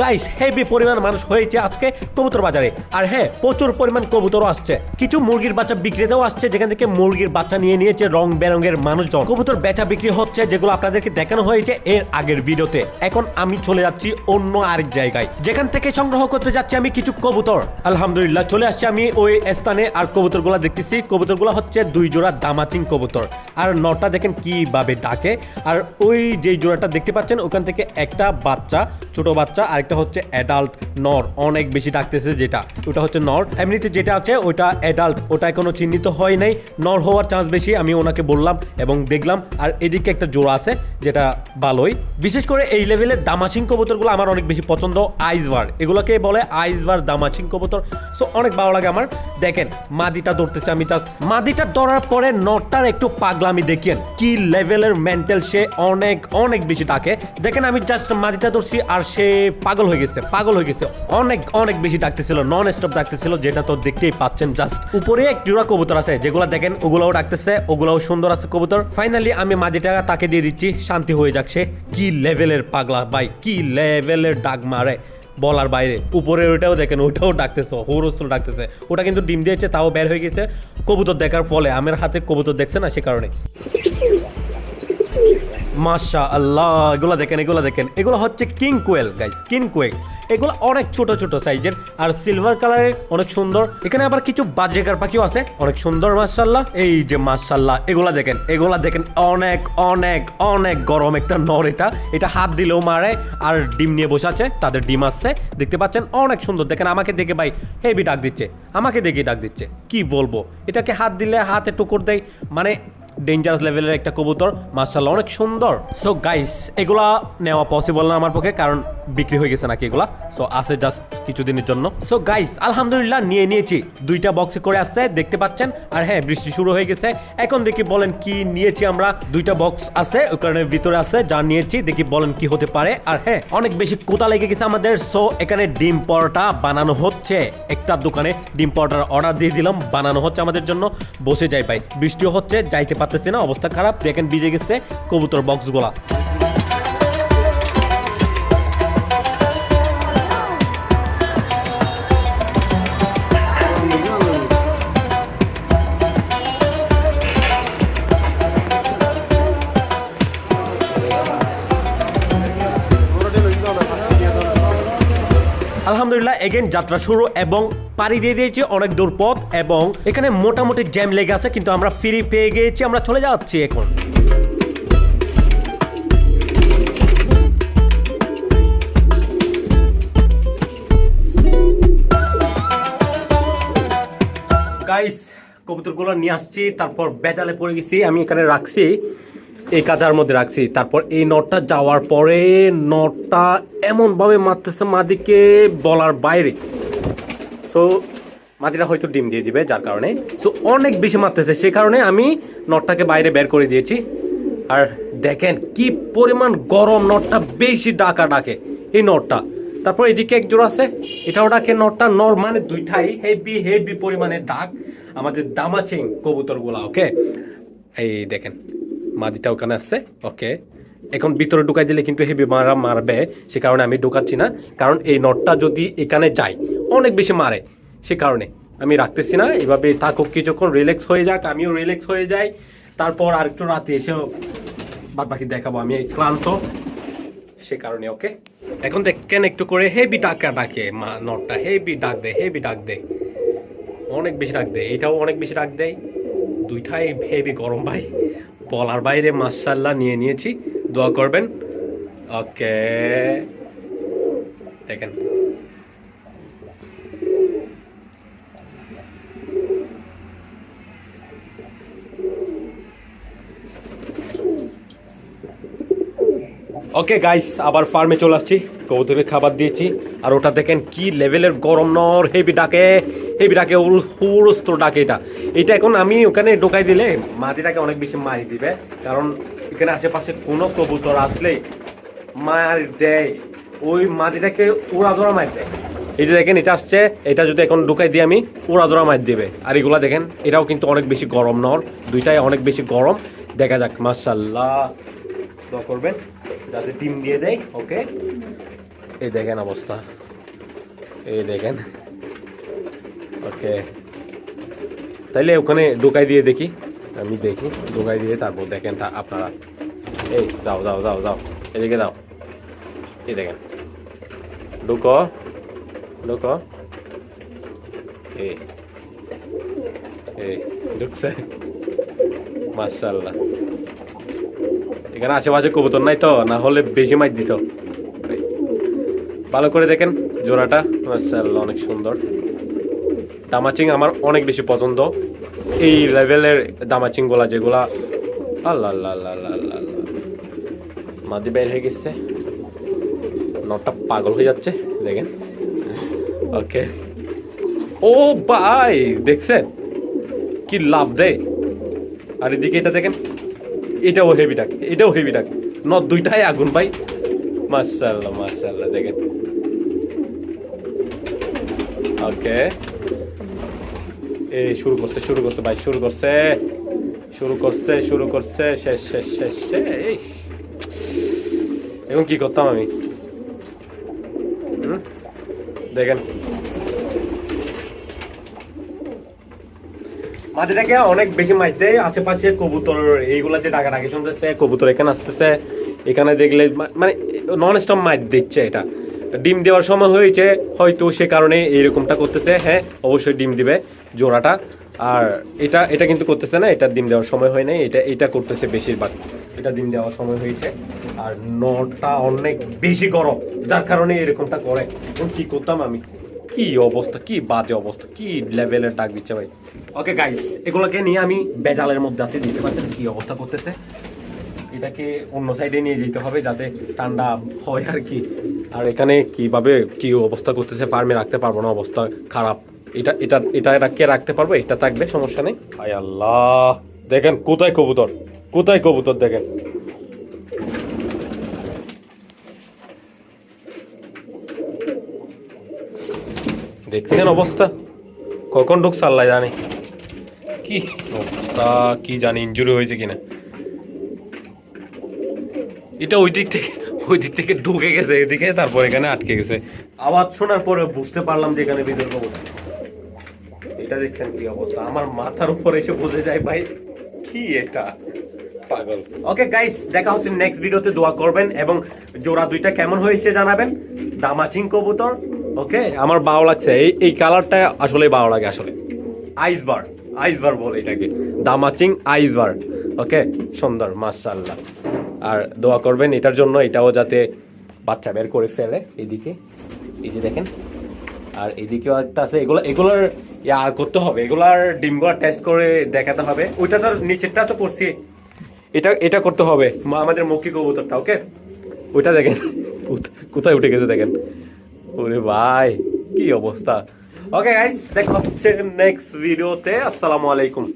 Guys heavy পরিমাণ মানুষ হয়েছে আজকে কবুতর বাজারে। আর হ্যাঁ প্রচুর পরিমাণ কবুতরও আসছে। কিছু মুরগির বাচ্চা বিক্রিতেও আসছে, যেখান থেকে মুরগির বাচ্চা নিয়ে নিয়েছে রং বেরঙের মানুষজন। কবুতর বেচা বিক্রি হচ্ছে, যেগুলো আপনাদেরকে দেখানো হয়েছে এর আগের ভিডিওতে। এখন আমি চলে যাচ্ছি অন্য আরেক জায়গায়। যেখান থেকে সংগ্রহ করতে যাচ্ছি আমি কিছু কবুতর। আলহামদুলিল্লাহ, চলে আসছি আমি ওই স্থানে, আর কবুতরগুলো দেখতেছি। কবুতরগুলো হচ্ছে দুই জোড়া দামাচিং কবুতর। আর নটা দেখেন কীভাবে ডাকে। আর ওই যে জোড়াটা দেখতে পাচ্ছেন, ওখান থেকে একটা বাচ্চা, ছোট বাচ্চা আরেকটা হচ্ছে অ্যাডাল্ট নর অনেক বেশি ডাকতেছে যেটা। ওটা হচ্ছে নর এমনিতে যেটা আছে, ওটা অ্যাডাল্ট ওটা এখনও চিহ্নিত হয় নাই। নর হওয়ার চান্স বেশি, আমি ওনাকে বললাম এবং দেখলাম। আর এদিকে একটা জোড়া আছে, যেটা ভালোই বিশেষ করে এই লেভেলের দামাচিং কবুতরগুলো আমার অনেক বেশি পছন্দ আইসবার এগুলোকে বলে আইসবার দামাচিং কবুতর। সো অনেক ভালো লাগে আমার। দেখেন, মাদিটা ধরতেছে আমি জাস্ট মাদিটা ধরার পরে নটার একটু পাগলামি দেখেন কি লেভেলের মেন্টাল সে অনেক অনেক বেশি ডাকে। দেখেন আমি জাস্ট মাদিটা ধরছি আর সে পাগল হয়ে গেছে, পাগল হয়ে গেছে। অনেক অনেক বেশি ডাকতেছিল নন স্টপ ডাকতেছিল, যেটা তো দেখতেই পাচ্ছেন জাস্ট উপরে এক জোড়া কবুতর আছে, যেগুলো দেখেন, ওগুলোও ডাকতেছে, ওগুলোও সুন্দর আছে কবুতর। ফাইনালি আমি মাদিটা তাকে দিয়ে দিচ্ছি, শান্তি হয়ে যাচ্ছে কি লেভেলের পাগলা ভাই, কি লেভেলের ডাক মারে বলার বাইরে। উপরে ওইটাও দেখেন ওটাও ডাকতেছে হৌরস্ত্র ডাকতেছে। ওটা কিন্তু ডিম দিয়েছে, তাও বের হয়ে গেছে। কবুতর দেখার ফলে, আমার হাতে কবুতর দেখছে না সে কারণে। মাশা আল্লাহ এগুলো দেখেন এগুলো দেখেন। এগুলো হচ্ছে king quail guys king quail এগুলো অনেক ছোট ছোট সাইজের আর সিলভার কালারের অনেক সুন্দর। এখানে আবার কিছু বাজরেকার পাখিও আছে, অনেক সুন্দর মাশাল্লাহ এই যে মাশাল্লাহ এগুলা দেখেন এগুলা দেখেন, অনেক অনেক অনেক গরম একটা নর এটা। এটা হাত দিলেও মারে, আর ডিম নিয়ে বসে আছে, তাদের ডিম আসছে। দেখতে পাচ্ছেন, অনেক সুন্দর। দেখেন, আমাকে দেখে ভাই হেভি ডাক দিচ্ছে, আমাকে দেখে ডাক দিচ্ছে। কি বলব? এটাকে হাত দিলে হাতে টুকুর দেয় মানে ডেঞ্জারাস লেভেলের একটা কবুতর। মার্শাল্লাহ অনেক সুন্দর। সো গাইস এগুলা নেওয়া পসিবল না আমার পক্ষে, কারণ বিক্রি হয়ে গেছে নাকি এগুলা? সো আছে জাস্ট কিছুদিনের জন্য। সো গাইস আলহামদুলিল্লাহ নিয়ে নিয়েছি। দুইটা বক্সে করে আসছে, দেখতে পাচ্ছেন? আর হ্যাঁ বৃষ্টি শুরু হয়ে গেছে। এখন দেখি বলেন কি নিয়েছি আমরা। দুইটা বক্স আছে, ওই কারণে ভিতরে আছে, যা নিয়েছি, দেখি বলেন কি হতে পারে। আর হ্যাঁ অনেক বেশি কোতা লেগে গেছে আমাদের। সো এখানে ডিম পরোটা বানানো হচ্ছে। একটা দোকানে ডিম পরোটার অর্ডার দিয়ে দিলাম, বানানো হচ্ছে আমাদের জন্য। বসে যাই ভাই, বৃষ্টিও হচ্ছে, যাইতে পারতেছি না, অবস্থা খারাপ। দেখেন ভিজে গেছে কবুতর বক্সগুলা আলহামদুলিল্লাহ এগেন যাত্রা শুরু এবং পাড়ি দিয়ে দিয়েছি অনেক দূর পথ এবং এখানে মোটামুটি জ্যাম লেগে আছে, কিন্তু আমরা ফ্রি পেয়ে গিয়েছি, আমরা চলে যাচ্ছি এখন। গাইস কবুতরগুলো নিয়ে আসছি, তারপর বেজালে পড়ে গেছি, আমি এখানে রাখছি। এই কাজার মধ্যে রাখছি। তারপর এই নটটা যাওয়ার পরে নটটা এমনভাবে মারতেছে মাদিকে বলার বাইরে। তো মাদিটা হয়তো ডিম দিয়ে দিবে, যার কারণে। তো অনেক বেশি মারতেছে। সে কারণে আমি নটটাকে বাইরে বের করে দিয়েছি। আর দেখেন কি পরিমাণ গরম নটটা, বেশি ডাকা ডাকে এই নটটা। তারপর এদিকে এক আছে। এটাও ডাকে নটটা নর মানে দুইটাই হেভি হেভি পরিমাণে ডাক। আমাদের দামাচিং কবুতরগুলা ওকে এই দেখেন। মাদিটা ওখানে আসছে ওকে এখন ভিতরে ঢুকাই দিলে কিন্তু হেভি মারা মারবে, সে কারণে আমি ঢুকাচ্ছি না। কারণ এই নটটা যদি এখানে যায়, অনেক বেশি মারে, সে কারণে। আমি রাখতেছি না, এভাবে থাকুক কিছুক্ষণ রিল্যাক্স হয়ে যাক, আমিও রিল্যাক্স হয়ে যাই। তারপর আরেকটু রাতে এসেও বাদ বাকি দেখাবো, আমি ক্লান্ত। সে কারণে ওকে এখন দেখেন একটু করে হেভি ডাকা ডাকে মা, নটটা হেভি ডাক দেয়, হেভি ডাক দেয়। অনেক বেশি ডাক দেয়, এটাও অনেক বেশি ডাক দেয়। দুইটাই হেভি গরম ভাই। বলার বাইরে মাসাল্লাহ নিয়ে নিয়েছি। দোয়া করবেন। ওকে। দেখেন। ওকে গাইস আবার ফার্মে চলে আসছি। কবুতরের খাবার দিয়েছি। আর ওটা দেখেন কি লেভেলের গরম, নর হেভি ডাকে। হেভি ডাকে হুরস্ত ডাকে এটা। এটা এখন আমি ওখানে ঢোকাই দিলে মাটিটাকে অনেক বেশি মারি দিবে। কারণ এখানে আশেপাশে কোনো কবুতর আসলে মার দেয়। ওই মাটিটাকে উড়াধরা মার দেয়। এই যে দেখেন, এটা আসছে। এটা যদি এখন ঢুকাই দিয়ে আমি উড়াধরা মার দিবে। আর এগুলা দেখেন, এটাও কিন্তু অনেক বেশি গরম নর। দুইটাই অনেক বেশি গরম। দেখা যাক মার্শাল্লাহ করবেন, যাতে ডিম দিয়ে দেয়। ওকে? এই দেখেন অবস্থা। এই দেখেন। ওকে তাইলে ওখানে ঢোকাই দিয়ে দেখি। আমি দেখি, ঢোকাই দিয়ে তারপর দেখেন তা আপনারা। এই যাও যাও যাও যাও এদিকে দাও। এই দেখেন। ঢুকো ঢুকো। এই এই, ঢুকছে। মার্শাল্লাহ এখানে আশেপাশে কবুতর নাই তো, না হলে বেশি মাছ দিত। ভালো করে দেখেন জোড়াটা। মার্শাল্লাহ অনেক সুন্দর। দামাচিং আমার অনেক বেশি পছন্দ। এই লেভেলের দামাচিংগুলা যেগুলা আল্লাহ আল্লাহ আল্লাহ আল্লাহ আল্লাহ মাদি বের হয়ে গেছে নটটা পাগল হয়ে যাচ্ছে দেখেন ওকে ও ভাই দেখছেন কি লাভ দেয় আর এদিকে এটা দেখেন এটাও হেভি ডাক এটাও হেভি ডাক নট দুইটাই আগুন ভাই মার্শাল্লাহ মার্শাল্লাহ দেখেন ওকে শুরু করছে শুরু করছে ভাই, শুরু করছে শুরু করছে শুরু করছে, শেষ শেষ শেষ শেষ। এখন কি করতাম আমি? দেখেন। মাটিটাকে অনেক বেশি দেয় আশেপাশে কবুতর, এইগুলা যে ডাকা ডাকি শুনতেছে, কবুতর এখানে আসতেছে, এখানে দেখলে মানে নন স্টপ মাছ দিচ্ছে এটা। ডিম দেওয়ার সময় হয়েছে, হয়তো সে কারণে এইরকমটা করতেছে। হ্যাঁ অবশ্যই ডিম দিবে জোড়াটা। আর এটা এটা কিন্তু করতেছে না, এটা ডিম দেওয়ার সময় হয় নাই, এটা এটা করতেছে বেশিরভাগ। এটা ডিম দেওয়ার সময় হয়েছে। আর নটা অনেক বেশি গরম, যার কারণে এরকমটা করে। এখন কি করতাম আমি? কি অবস্থা, কি বাজে অবস্থা, কি লেভেলের ডাক দিচ্ছে ভাই? ওকে গাইস এগুলোকে নিয়ে আমি বেজালের মধ্যে আছি, দেখতে পাচ্ছেন কি অবস্থা করতেছে। এটাকে অন্য সাইডে নিয়ে যেতে হবে যাতে ঠান্ডা হয় আর কি। আর এখানে কীভাবে কি অবস্থা করতেছে ফার্মে রাখতে পারব না অবস্থা খারাপ। এটা এটা এটা রাখিয়ে রাখতে পারব, এটা থাকবে, সমস্যা নেই। হাই আল্লাহ। দেখেন, কোথায় কবুতর? কোথায় কবুতর দেখেন? দেখছেন অবস্থা? কখন ঢুকছে আল্লাহ জানে। কি অবস্থা, কি জানি ইঞ্জুরি হয়েছে কিনা। এটা ওই দিক থেকে ওই দিক থেকে ঢুকে গেছে এদিকে তারপর এখানে আটকে গেছে। আওয়াজ শোনার পরে বুঝতে পারলাম যে এখানে বিদ্যুৎ কবুতর এটা দেখছেন কি অবস্থা? আমার মাথার উপর এসে বুঝে যায় ভাই কি এটা? পাগল। ওকে গাইস দেখা হচ্ছে নেক্সট ভিডিওতে দোয়া করবেন এবং জোড়া দুইটা কেমন হয়েছে জানাবেন। দামাচিং কবুতর ওকে আমার ভালো লাগছে। এই এই কালারটা আসলে ভালো লাগে আসলে। আইসবার আইসবার বলে এটাকে। দামাচিং আইসবার ওকে সুন্দর মাশাআল্লাহ। আর দোয়া করবেন, এটার জন্য এটাও যাতে বাচ্চা বের করে ফেলে এদিকে। এই যে দেখেন, আর এদিকেও একটা আছে, এগুলো এগুলোর ইয়া করতে হবে, এগুলার ডিমগুলো টেস্ট করে দেখাতে হবে। ওইটা তো নিচেরটা তো করছি। এটা এটা করতে হবে, মা- আমাদের মৌখিক কবুতরটা, ওকে? ওইটা দেখেন কোথ- কোথায় উঠে গেছে দেখেন। ওরে ভাই, কি অবস্থা। ওকে গাইস দেখা হচ্ছে নেক্সট ভিডিওতে আসসালামু আলাইকুম।